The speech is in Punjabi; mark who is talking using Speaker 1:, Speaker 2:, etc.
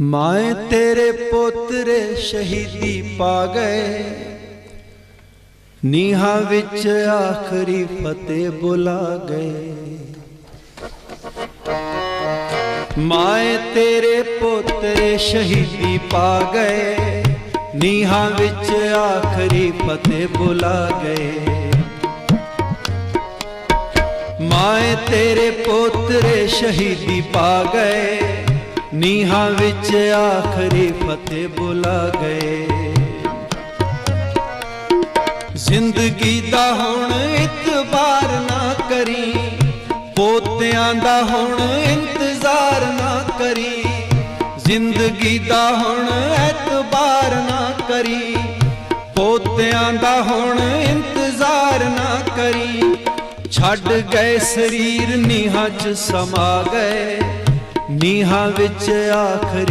Speaker 1: ਮਾਏ ਤੇਰੇ ਪੋਤਰੇ ਸ਼ਹੀਦੀ ਪਾ ਗਏ। ਨੀਹਾਂ ਵਿੱਚ ਆਖਰੀ ਫਤਿਹ ਬੁਲਾ ਗਏ। ਮਾਏ ਤੇਰੇ ਪੋਤਰੇ ਸ਼ਹੀਦੀ ਪਾ ਗਏ। ਨੀਹਾਂ ਵਿੱਚ ਆਖਰੀ ਫਤਿਹ ਬੁਲਾ ਗਏ। ਮਾਏ ਤੇਰੇ ਪੋਤਰੇ ਸ਼ਹੀਦੀ ਪਾ ਗਏ। ਨੀਹਾਂ ਵਿੱਚ ਆਖਰੀ ਫਤਿਹ ਬੁਲਾ ਗਏ। ਜ਼ਿੰਦਗੀ ਦਾ ਹੁਣ ਇਤਬਾਰ ਨਾ ਕਰੀ, ਪੋਤਿਆਂ ਦਾ ਹੁਣ ਇੰਤਜ਼ਾਰ ਨਾ ਕਰੀ, ਜ਼ਿੰਦਗੀ ਦਾ ਹੁਣ ਇਤਬਾਰ ਨਾ ਕਰੀ, ਪੋਤਿਆਂ ਦਾ ਹੁਣ ਇੰਤਜ਼ਾਰ ਨਾ ਕਰੀ। ਛੱਡ ਗਏ ਸਰੀਰ ਨੀਹਾਂ 'ਚ ਸਮਾ ਗਏ। ਨੀਹਾਂ ਵਿੱਚ ਆਖਰੀ